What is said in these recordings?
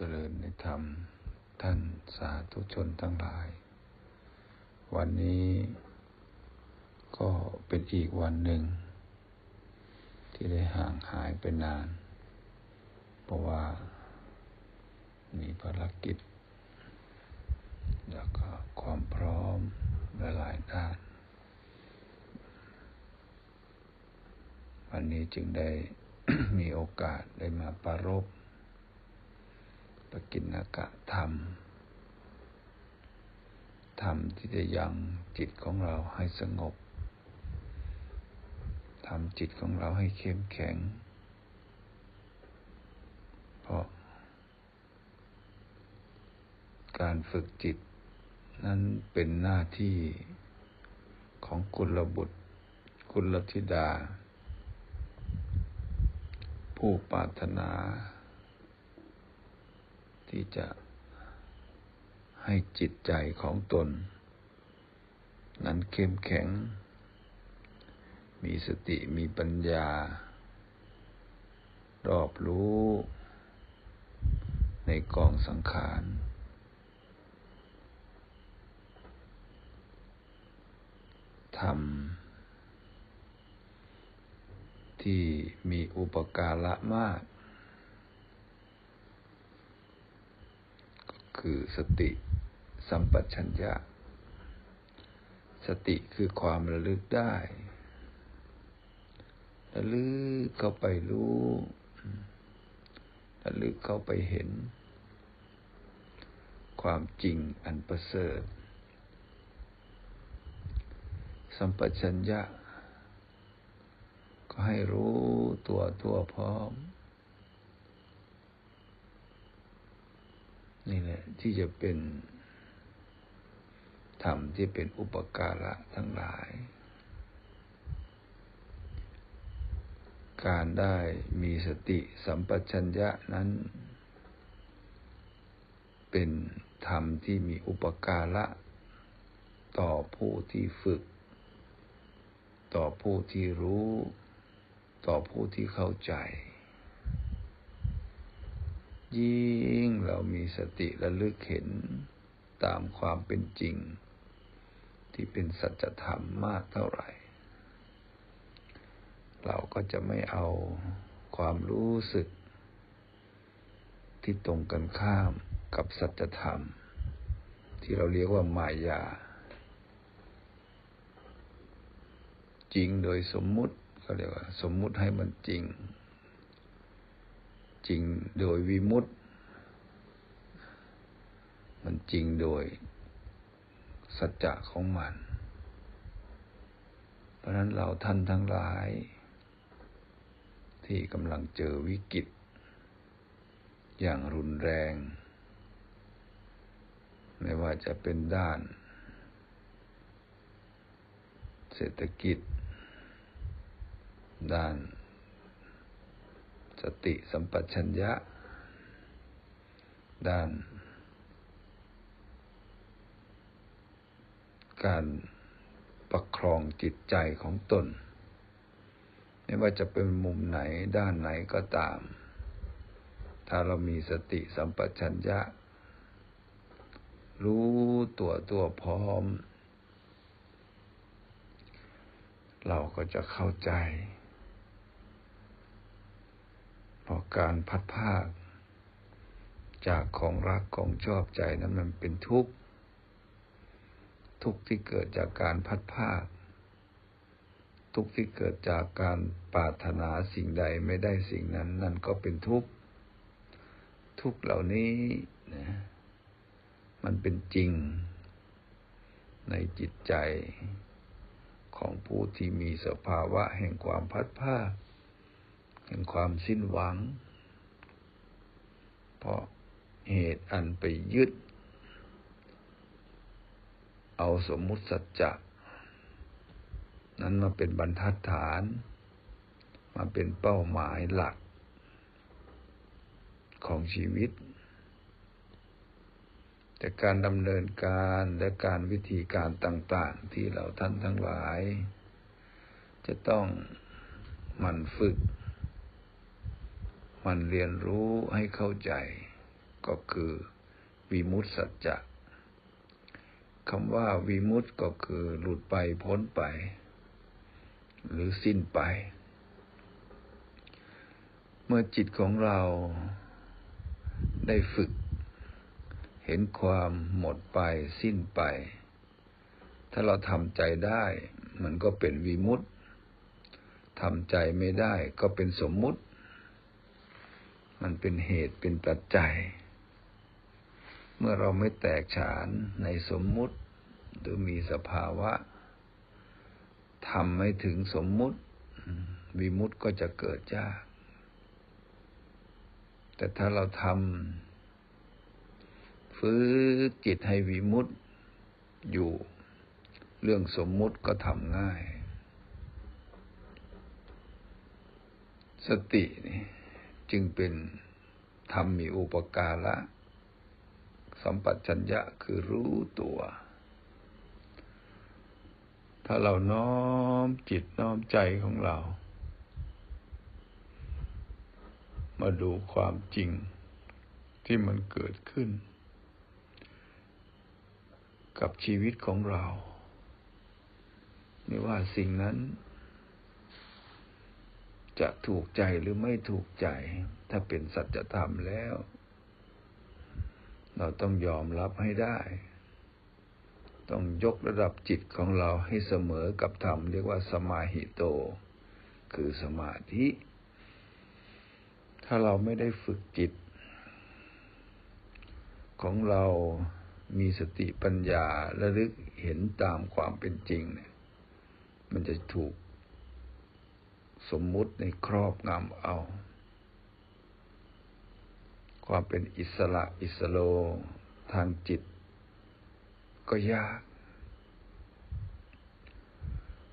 เจริญในธรรม ท่านสาธุชนทั้งหลาย วันนี้ก็เป็นอีกวันหนึ่ง ที่ได้ห่างหายไปนาน เพราะว่ามีภารกิจ แล้วก็ความพร้อมหลายด้าน วันนี้จึงได้มีโอกาสได้มาปรารบ ปกินกะธรรม ธรรมที่จะยังจิตของเราให้สงบทำจิตของเราให้เข้มแข็ง เพราะ การฝึกจิต นั้นเป็นหน้าที่ของกุลบุตร กุลธิดา ผู้ปรารถนา ที่จะให้จิตใจของตน นั้นเข้มแข็ง มีสติมีปัญญา รอบรู้ ในกองสังขารทำที่มีอุปการะมาก คือสติสัมปชัญญะ สติคือความระลึกได้ ระลึกเข้าไปรู้ ระลึกเข้าไปเห็น ความจริงอันประเสริฐ สัมปชัญญะ ก็ให้รู้ตัวทั่วพร้อม นี่แหละ ที่จะเป็นธรรมที่เป็นอุปการะทั้งหลาย การได้มีสติสัมปชัญญะนั้น เป็นธรรมที่มีอุปการะ ต่อผู้ที่ฝึก ต่อผู้ที่รู้ ต่อผู้ที่เข้าใจ ยิ่งเรามีสติระลึกเห็นตามความเป็นจริง ที่เป็นสัจธรรมมากเท่าไหร่ เราก็จะไม่เอาความรู้สึก ที่ตรงกันข้ามกับสัจธรรม ที่เราเรียกว่ามายา จริงโดยสมมุติเขาเรียกว่า สมมุติให้มันจริง จริงโดยวิมุตต์มันจริงโดยสัจจะของมัน เพราะนั้นเราท่านทั้งหลาย ที่กำลังเจอวิกฤต อย่างรุนแรง ไม่ว่าจะเป็นด้าน เศรษฐกิจ ด้าน สติสัมปชัญญะ ด้าน การประครองจิตใจของตน ไม่ว่าจะเป็นมุมไหนด้านไหนก็ตาม ถ้าเรามีสติสัมปชัญญะ รู้ตัวตัวพร้อม เราก็จะเข้าใจ พราะการพัดภาคจากของรักของชอบใจนั้นมันเป็นทุกข์ ทุกข์ที่เกิดจากการพัดภาคทุกข์ที่เกิดจากการปรารถนาสิ่งใดไม่ได้สิ่งนั้น นั่นก็เป็นทุกข์ทุกข์เหล่านี้นะมันเป็นจริง ในจิตใจของผู้ที่มีสภาวะแห่งความพัดภาค แห่งความสิ้นหวัง เพราะเหตุอันไปยึด เอาสมมุติสัจจะ นั้นมาเป็นบรรทัดฐาน มาเป็นเป้าหมายหลัก ของชีวิต แต่การดำเนินการและการวิธีการต่าง ๆ ที่เราท่านทั้งหลาย จะต้องมันฝึก มันเรียนรู้ให้เข้าใจ ก็คือวิมุตติสัจจะคำว่าวิมุตติก็คือหลุดไปพ้นไป หรือสิ้นไป เมื่อจิตของเราได้ฝึก เห็นความหมดไปสิ้นไป ถ้าเราทำใจได้ มันก็เป็นวิมุตติทำใจไม่ได้ก็เป็นสมมุติ มันเป็นเหตุเป็นปัจจัย เมื่อเราไม่แตกฉานในสมมุติ หรือมีสภาวะทำไม่ถึงสมมุติวิมุตติก็จะเกิดยาก แต่ถ้าเราทำฝึกจิตให้วิมุตติอยู่ เรื่องสมมุติก็ทำง่าย สตินี่ จึงเป็นธรรมมีอุปการะสัมปัชัญญะคือรู้ตัว ถ้าเราน้อมจิตน้อมใจของเรา มาดูความจริงที่มันเกิดขึ้น กับชีวิตของเรา ไม่ว่าสิ่งนั้น จะถูกใจหรือไม่ถูกใจ ถ้าเป็นสัจธรรมแล้ว เราต้องยอมรับให้ได้ ต้องยกระดับจิตของเราให้เสมอกับธรรมเรียกว่าสมาหิโต คือสมาธิ ถ้าเราไม่ได้ฝึกจิต ของเรามีสติปัญญาระลึกเห็นตามความเป็นจริงเนี่ยมันจะถูก สมมุติในครอบงำเอา ความเป็นอิสระอิสโลทางจิต ก็ยาก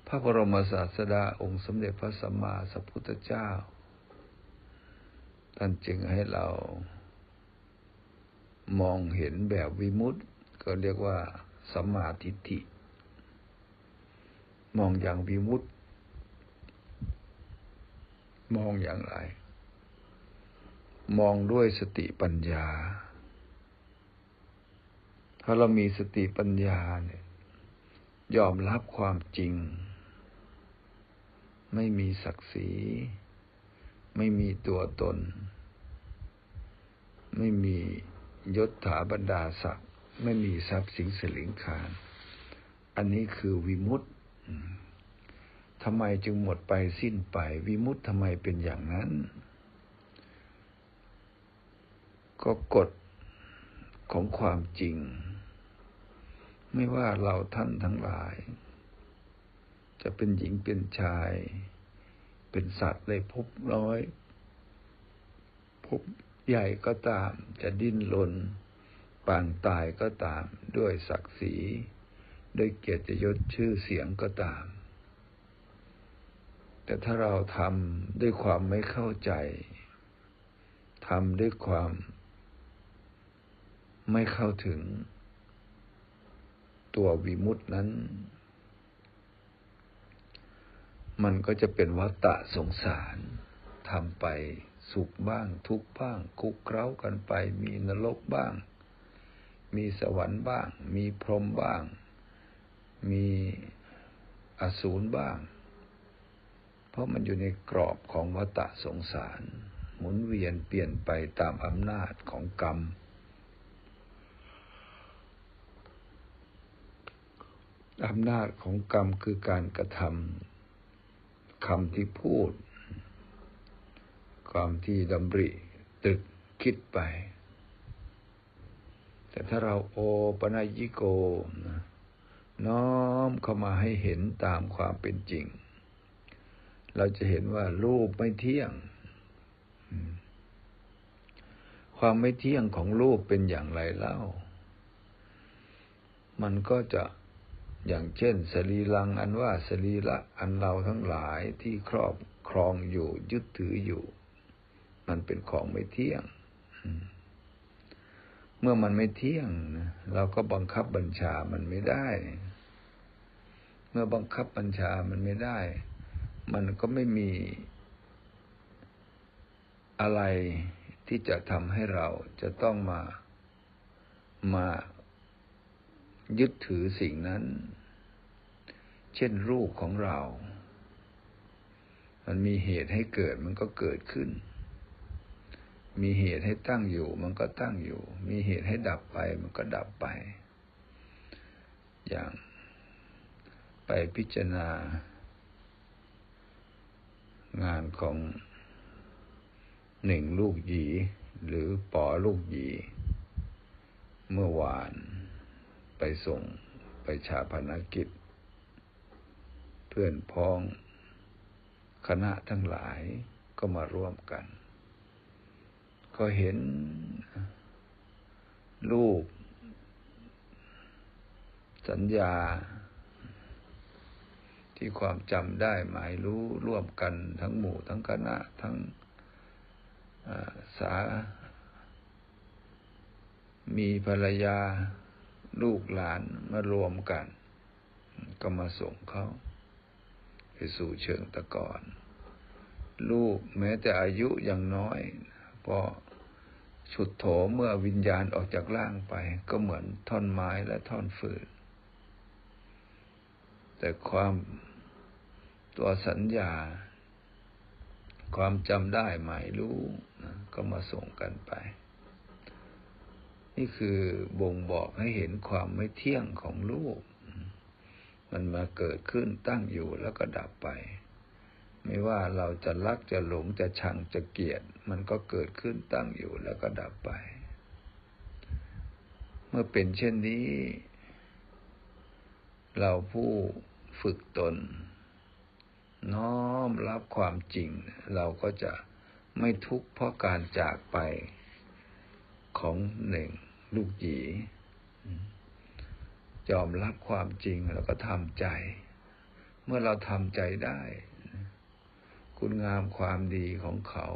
พระบรมศาสดาองค์สมเด็จพระสัมมาสัมพุทธเจ้า ท่านจึงให้เรามองเห็นแบบวิมุตติก็เรียกว่าสัมมาทิฏฐิ มองอย่างวิมุตติ มองอย่างไร มองด้วยสติปัญญา ถ้าเรามีสติปัญญาเนี่ย ยอมรับความจริง ไม่มีศักดิ์ศรี ไม่มีตัวตน ไม่มียศถาบรรดาศักดิ์ ไม่มีทรัพย์สินสลิงคาร อันนี้คือวิมุตติ ทำไมจึงหมดไปสิ้นไป วิมุตทำไมเป็นอย่างนั้น ก็กฎของความจริง ไม่ว่าเราท่านทั้งหลาย จะเป็นหญิงเป็นชาย เป็นสัตว์ในภพน้อยภพใหญ่ก็ตาม จะดิ้นรนปางตายก็ตาม ด้วยศักดิ์ศรี ด้วยเกียรติยศชื่อเสียงก็ตาม แต่ถ้าเราทำด้วยความไม่เข้าใจทำด้วยความไม่เข้าถึง ตัววิมุตินั้น มันก็จะเป็นวัฏฏะสงสารทำไปสุขบ้างทุกบ้าง คุกเคล้ากันไป มีนรกบ้าง มีสวรรค์บ้าง มีพรหมบ้าง มีอสูรบ้าง เพราะมันอยู่ในกรอบของวัฏสงสาร หมุนเวียนเปลี่ยนไปตามอำนาจของกรรม อำนาจของกรรมคือการกระทำคำที่พูด ความที่ดำริตึกคิดไป แต่ถ้าเราโอปนัยิโก น้อมเข้ามาให้เห็นตามความเป็นจริง เราจะเห็นว่ารูปไม่เที่ยง ความไม่เที่ยงของรูปเป็นอย่างไรเล่า มันก็จะอย่างเช่น สรีลังอันว่าสรีละอันเราทั้งหลายที่ครอบครองอยู่ยึดถืออยู่ มันเป็นของไม่เที่ยง เมื่อมันไม่เที่ยงนะเราก็บังคับบัญชามันไม่ได้ เมื่อบังคับบัญชามันไม่ได้ มันก็ไม่มีอะไรที่จะทำให้เราจะต้องมามายึดถือสิ่งนั้น เช่นรูปของเรา มันมีเหตุให้เกิดมันก็เกิดขึ้น มีเหตุให้ตั้งอยู่มันก็ตั้งอยู่ มีเหตุให้ดับไปมันก็ดับไป อย่างไปพิจารณา งานของหนึ่งลูกหยีหรือปอลูกหยีเมื่อวานไปส่งไปชาพนกิจ เพื่อนพ้อง คณะทั้งหลายก็มาร่วมกัน ก็เห็นรูปสัญญา ที่ความจำได้หมายรู้ร่วมกันทั้งหมู่ทั้งคณะทั้งสา มีภรรยาลูกหลานมารวมกัน ก็มาส่งเขาไปสู่เชิงตะกอนลูกแม้แต่อายุยังน้อยพอฉุดโถเมื่อวิญญาณออกจากร่างไป ก็เหมือนท่อนไม้และท่อนฟืนแต่ความ ตัวสัญญา ความจำได้หมายรู้ก็มาส่งกันไป นี่คือบ่งบอกให้เห็นความไม่เที่ยงของรูป มันมาเกิดขึ้นตั้งอยู่แล้วก็ดับไป ไม่ว่าเราจะรักจะหลงจะชังจะเกลียด มันก็เกิดขึ้นตั้งอยู่แล้วก็ดับไป เมื่อเป็นเช่นนี้ เราผู้ฝึกตน น้อมรับความจริง เราก็จะไม่ทุกข์เพราะการจากไปของหนึ่งลูกหยียอมรับความจริงแล้วก็ทำใจ เมื่อเราทำใจได้ คุณงามความดีของเขา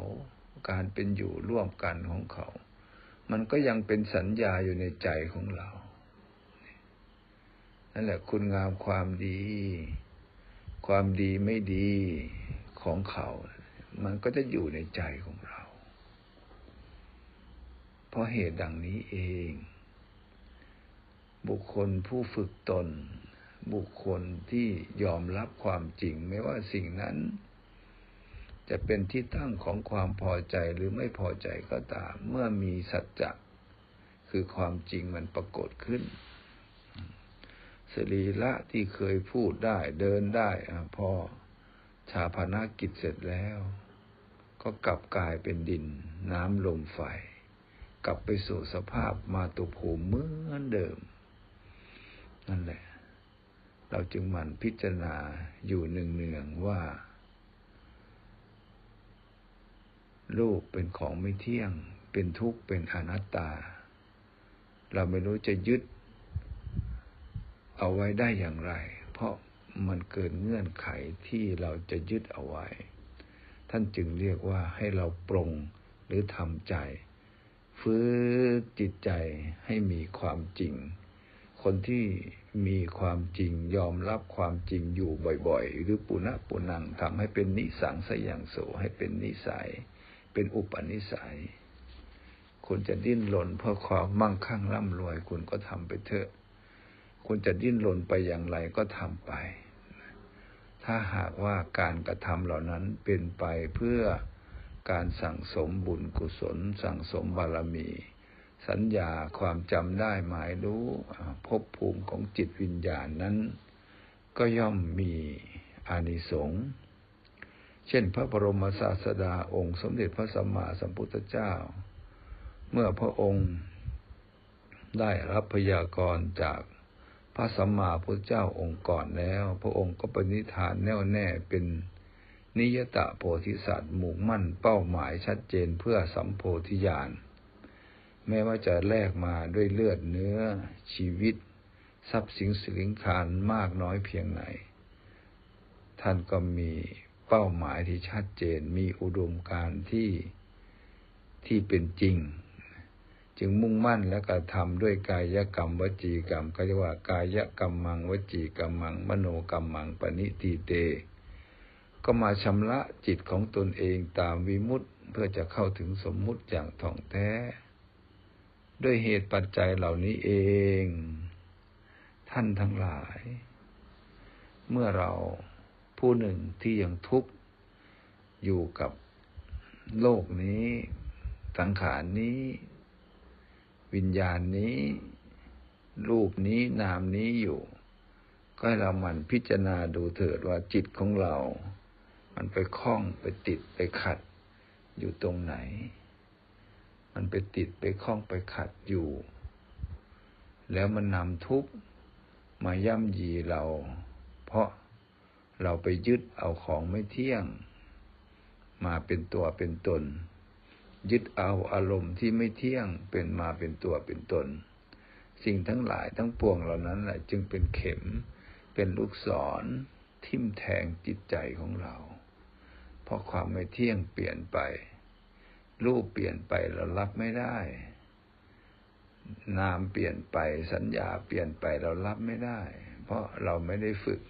การเป็นอยู่ร่วมกันของเขา มันก็ยังเป็นสัญญาอยู่ในใจของเรา นั่นแหละคุณงามความดี ความดีไม่ดีของเขา มันก็จะอยู่ในใจของเรา เพราะเหตุดังนี้เอง บุคคลผู้ฝึกตน บุคคลที่ยอมรับความจริง ไม่ว่าสิ่งนั้น จะเป็นที่ตั้งของความพอใจหรือไม่พอใจก็ตาม เมื่อมีสัจจะคือความจริงมันปรากฏขึ้น สรีละที่เคยพูดได้เดินได้อพอชาพนากิจเสร็จแล้ว ก็กลับกลายเป็นดิน น้ำลมไฟ กลับไปสู่สภาพมาตุภูมิเหมือนเดิม นั่นแหละ เราจึงมันพิจารณาอยู่เนืองๆว่าลูกเป็นของไม่เที่ยง เป็นทุกข์เป็นอนัตตา เราไม่รู้จะยึด เอาไว้ได้อย่างไร เพราะมันเกินเงื่อนไขที่เราจะยึดเอาไว้ ท่านจึงเรียกว่าให้เราปรงหรือทำใจ ฟื้นจิตใจให้มีความจริง คนที่มีความจริงยอมรับความจริงอยู่บ่อยๆ หรือปุณะปุนังทำให้เป็นนิสังสย่างโสให้เป็นนิสัย เป็นอุปนิสัยคุณจะดิ้นรนเพื่อความมั่งคั่งร่ำรวยคุณก็ทำไปเถอะ คุณจะดิ้นรนไปอย่างไรก็ทำไป ถ้าหากว่าการกระทำเหล่านั้นเป็นไปเพื่อการสั่งสมบุญกุศล สั่งสมบารมี สัญญาความจำได้หมายรู้ภพภูมิของจิตวิญญาณนั้น ก็ย่อมมีอานิสงส์เช่นพระบรมศาสดาองค์สมเด็จพระสัมมาสัมพุทธเจ้า เมื่อพระองค์ได้รับพยากรณ์จาก พระสัมมาพุทธเจ้าองค์ก่อนแล้ว พระองค์ก็ปณิธานแน่วแน่เป็นนิยตะโพธิสัตว์หมุ่มั่นเป้าหมายชัดเจนเพื่อสัมโพธิญาณแม้ว่าจะแลกมาด้วยเลือดเนื้อ ชีวิต ทรัพย์สินสิงคารมากน้อยเพียงไหน ท่านก็มีเป้าหมายที่ชัดเจนมีอุดมการที่ที่เป็นจริง จึงมุ่งมั่นและกระทำด้วยกายกรรมวจีกรรมก็เรียกว่ากายกรรมมังวจีกรรมัง มโนกรรมังปณิตีเต ก็มาชำระจิตของตนเองตามวิมุตติเพื่อจะเข้าถึงสมมุติอย่างท่องแท้ ด้วยเหตุปัจจัยเหล่านี้เอง ท่านทั้งหลาย เมื่อเราผู้หนึ่งที่ยังทุกข์อยู่กับโลกนี้ สังขารนี้ วิญญาณนี้ รูปนี้นามนี้อยู่ ก็ให้เรามันพิจารณาดูเถิดว่าจิตของเรา มันไปคล้องไปติดไปขัดอยู่ตรงไหน มันไปติดไปคล้องไปขัดอยู่ แล้วมันนำทุกข์มาย่ำยีเรา เพราะเราไปยึดเอาของไม่เที่ยง มาเป็นตัวเป็นตน ยึดเอาอารมณ์ที่ไม่เที่ยงเป็นมาเป็นตัวเป็นตน สิ่งทั้งหลายทั้งปวงเหล่านั้นแหละจึงเป็นเข็ม เป็นลูกศร ทิ่มแทงจิตใจของเรา เพราะความไม่เที่ยงเปลี่ยนไป รูปเปลี่ยนไปเรารับไม่ได้ นามเปลี่ยนไปสัญญาเปลี่ยนไปเรารับไม่ได้ เพราะเราไม่ได้ฝึก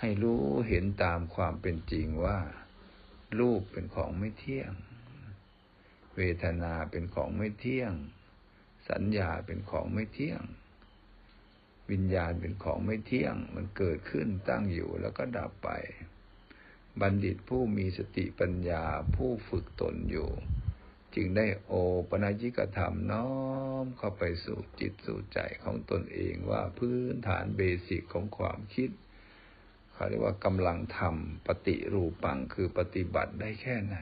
ให้รู้เห็นตามความเป็นจริงว่า รูปเป็นของไม่เที่ยง เวทนาเป็นของไม่เที่ยง สัญญาเป็นของไม่เที่ยง วิญญาณเป็นของไม่เที่ยง มันเกิดขึ้นตั้งอยู่แล้วก็ดับไป บัณฑิตผู้มีสติปัญญาผู้ฝึกตนอยู่ จึงได้โอปนัญิกธรรมน้อมเข้าไปสู่จิตสู่ใจของตนเองว่าพื้นฐานเบสิกของความคิดเขาเรียกว่ากำลังทำปฏิรูปังคือปฏิบัติได้แค่ไหน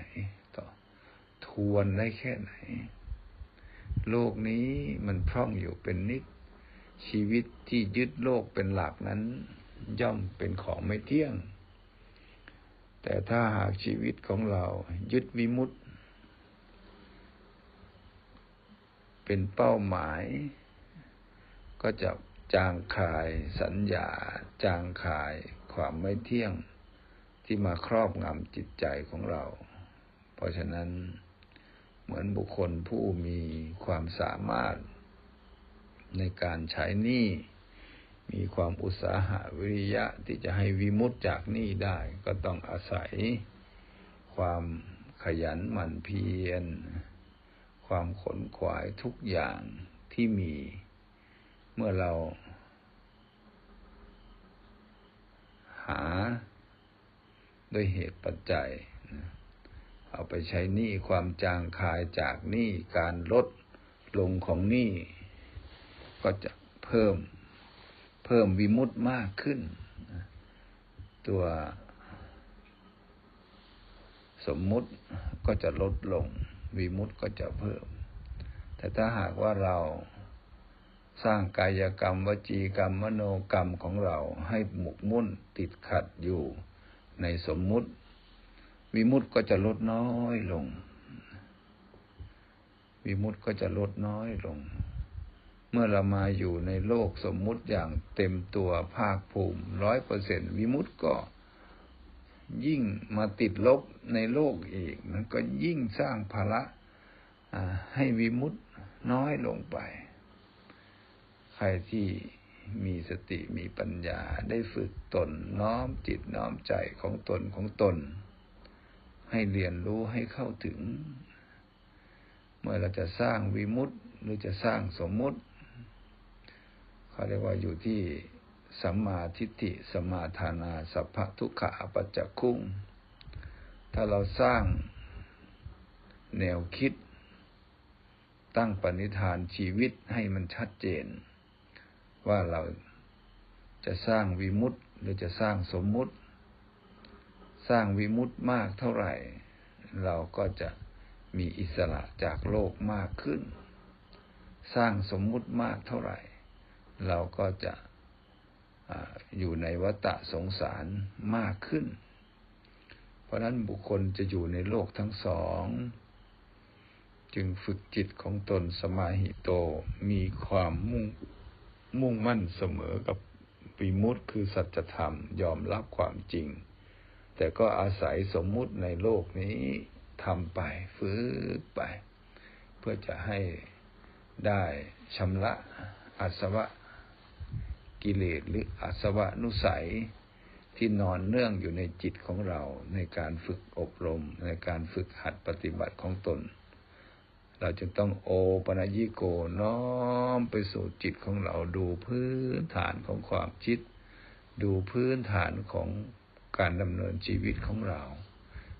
ต่อทวนได้แค่ไหน โลกนี้มันพร่องอยู่เป็นนิด ชีวิตที่ยึดโลกเป็นหลักนั้น ย่อมเป็นของไม่เที่ยง แต่ถ้าหากชีวิตของเรายึดวิมุตเป็นเป้าหมาย ก็จะจางคายสัญญา จางคายความไม่เที่ยงที่มาครอบงำจิตใจของเรา เพราะฉะนั้น เหมือนบุคคลผู้มีความสามารถในการใช้หนี้มีความอุตสาหะวิริยะที่จะให้วิมุตจากหนี้ได้ ก็ต้องอาศัย ความขยันหมั่นเพียร ความขนขวายทุกอย่างที่มี เมื่อเรา หา ด้วยเหตุปัจจัย เอาไปใช้หนี้ความจางคายจากหนี้การลดลงของหนี้ก็จะเพิ่มเพิ่มวิมุตมากขึ้น ตัวสมมุติก็จะลดลง วิมุตก็จะเพิ่ม แต่ถ้าหากว่าเราสร้างกายกรรมวจีกรรมมโนกรรมของเราให้หมกมุ่นติดขัดอยู่ในสมมุติ วิมุตก็จะลดน้อยลง วิมุตก็จะลดน้อยลง เมื่อเรามาอยู่ในโลกสมมุติอย่างเต็มตัวภาคภูมิร้อยเปอร์เซ็นวิมุตก็ยิ่งมาติดลบในโลกอีก มันก็ยิ่งสร้างภาระให้วิมุตน้อยลงไป ใครที่มีสติมีปัญญาได้ฝึกตนน้อมจิตน้อมใจของตนของตน ให้เรียนรู้ให้เข้าถึง เมื่อเราจะสร้างวิมุตต์หรือจะสร้างสมมุติเขาเรียกว่าอยู่ที่สัมมาทิฏฐิสัมมาทานาสัพพทุกขะปัจจคุ้ง ถ้าเราสร้างแนวคิด ตั้งปณิธานชีวิตให้มันชัดเจน ว่าเราจะสร้างวิมุตต์หรือจะสร้างสมมุติ สร้างวิมุตต์มากเท่าไหร่ เราก็จะมีอิสระจากโลกมากขึ้น สร้างสมมุติมากเท่าไหร่ เราก็จะออยู่ในวัฏสงสารมากขึ้น เพราะนั้นบุคคลจะอยู่ในโลกทั้งสอง จึงฝึกจิตของตนสมาหิโตมีความมุ่งมุ่งมั่นเสมอกับปีมุตคือสัจธรรมยอมรับความจริง แต่ก็อาศัยสมมุติในโลกนี้ทำไปฝึกไป เพื่อจะให้ได้ชำระอาสวะกิเลสหรืออาสวะนุสัยที่นอนเนื่องอยู่ในจิตของเราในการฝึกอบรม ในการฝึกหัดปฏิบัติของตน เราจะต้องโอปนัญิโกน้อมไปสู่จิตของเราดูพื้นฐานของความคิด ดูพื้นฐานของ การดำเนินชีวิตของเรา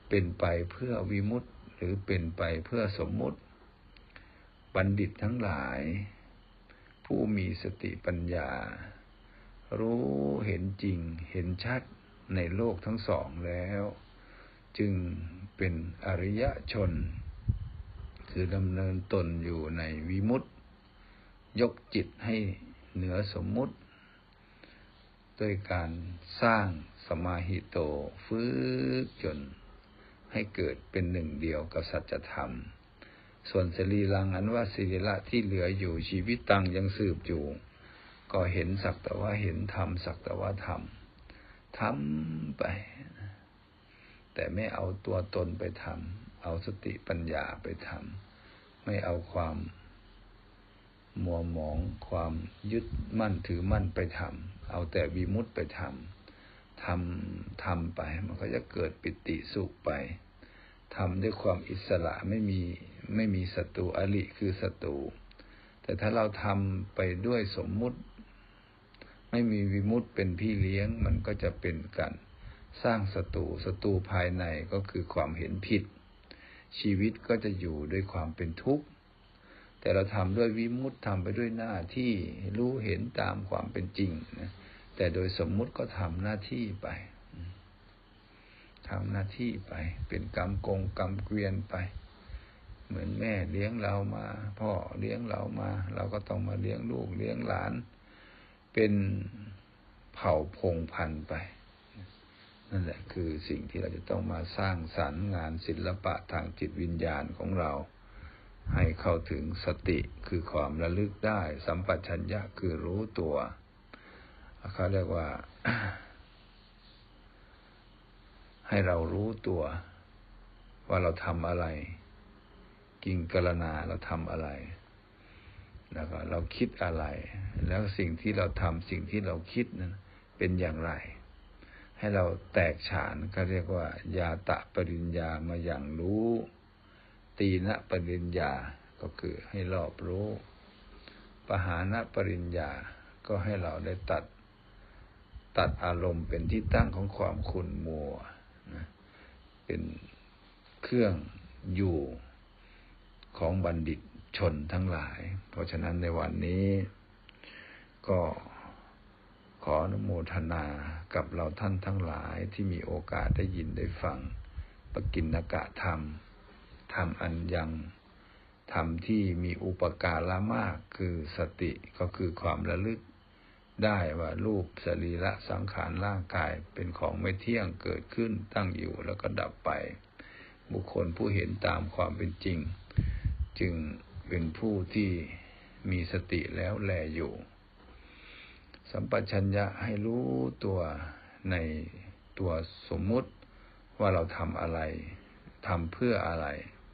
เป็นไปเพื่อวิมุตติหรือเป็นไปเพื่อสมมุติ บัณฑิตทั้งหลาย ผู้มีสติปัญญา รู้เห็นจริงเห็นชัดในโลกทั้งสองแล้ว จึงเป็นอริยชน คือดำเนินตนอยู่ในวิมุตติ ยกจิตให้เหนือสมมุติ ด้วยการสร้างสมาหิโตฟื้นจน ให้เกิดเป็นหนึ่งเดียวกับสัจธรรม ส่วนสรีรังอันว่าสิริละที่เหลืออยู่ชีวิตตังยังสืบอยู่ ก็เห็นสักแต่ว่าเห็นธรรมสักแต่ว่าธรรมทำไป แต่ไม่เอาตัวตนไปทำเอาสติปัญญาไปทำไม่เอาความมัวหมองความยึดมั่นถือมั่นไปทำ เอาแต่วิมุตไปทำทำทำไป มันก็จะเกิดปิติสุขไปทำด้วยความอิสระไม่มีไม่มีศัตรูอริคือศัตรูแต่ถ้าเราทำไปด้วยสมมุติ ไม่มีวิมุตเป็นพี่เลี้ยงมันก็จะเป็นการสร้างศัตรูศัตรูภายในก็คือความเห็นผิด ชีวิตก็จะอยู่ด้วยความเป็นทุกข์ แต่เราทำด้วยวิมุตทำไปด้วยหน้าที่รู้เห็นตามความเป็นจริงนะ แต่โดยสมมุติก็ทำหน้าที่ไปทำหน้าที่ไป เป็นกรรมกงกรรมเกวียนไป เหมือนแม่เลี้ยงเรามา พ่อเลี้ยงเรามา เราก็ต้องมาเลี้ยงลูกเลี้ยงหลาน เป็นเผ่าพงพันไป นั่นแหละคือสิ่งที่เราจะต้องมาสร้างสรรค์งานศิลปะทางจิตวิญญาณของเรา ให้เข้าถึงสติคือความระลึกได้ สัมปชัญญะคือรู้ตัว เขาเรียกว่า ให้เรารู้ตัว ว่าเราทำอะไร กิงกรณาเราทำอะไร แล้วก็เราคิดอะไร แล้วสิ่งที่เราทำสิ่งที่เราคิดนั้นเป็นอย่างไร ให้เราแตกฉานก็เรียกว่า ยาตะปริญญามาอย่างรู้ ตีนะปริญญาก็คือให้รอบรู้ปหานะปริญญาก็ให้เราได้ตัด ตัดอารมณ์เป็นที่ตั้งของความขุ่นมัวนะเป็นเครื่องอยู่ของบัณฑิตชนทั้งหลาย เพราะฉะนั้นในวันนี้ ก็ขออนุโมทนากับเราท่านทั้งหลายที่มีโอกาสได้ยินได้ฟังปกินกะธรรม ธรรมอันยังธรรมที่มีอุปการะมากคือสติก็คือความระลึก ได้ว่ารูปสรีระสังขารร่างกายเป็นของไม่เที่ยงเกิดขึ้นตั้งอยู่แล้วก็ดับไป บุคคลผู้เห็นตามความเป็นจริง จึงเป็นผู้ที่มีสติแล้วแลอยู่ สัมปชัญญะให้รู้ตัวในตัวสมมุติว่าเราทำอะไรทำเพื่ออะไร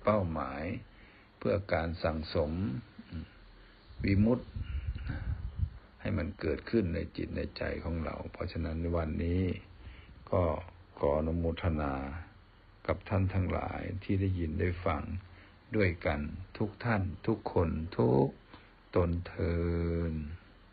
เป้าหมาย เพื่อการสั่งสม วิมุตต์ ให้มันเกิดขึ้นในจิตในใจของเรา เพราะฉะนั้นวันนี้ก็ขออนุโมทนากับท่านทั้งหลายที่ได้ยินได้ฟังด้วยกันทุกท่านทุกคนทุกตนเทิน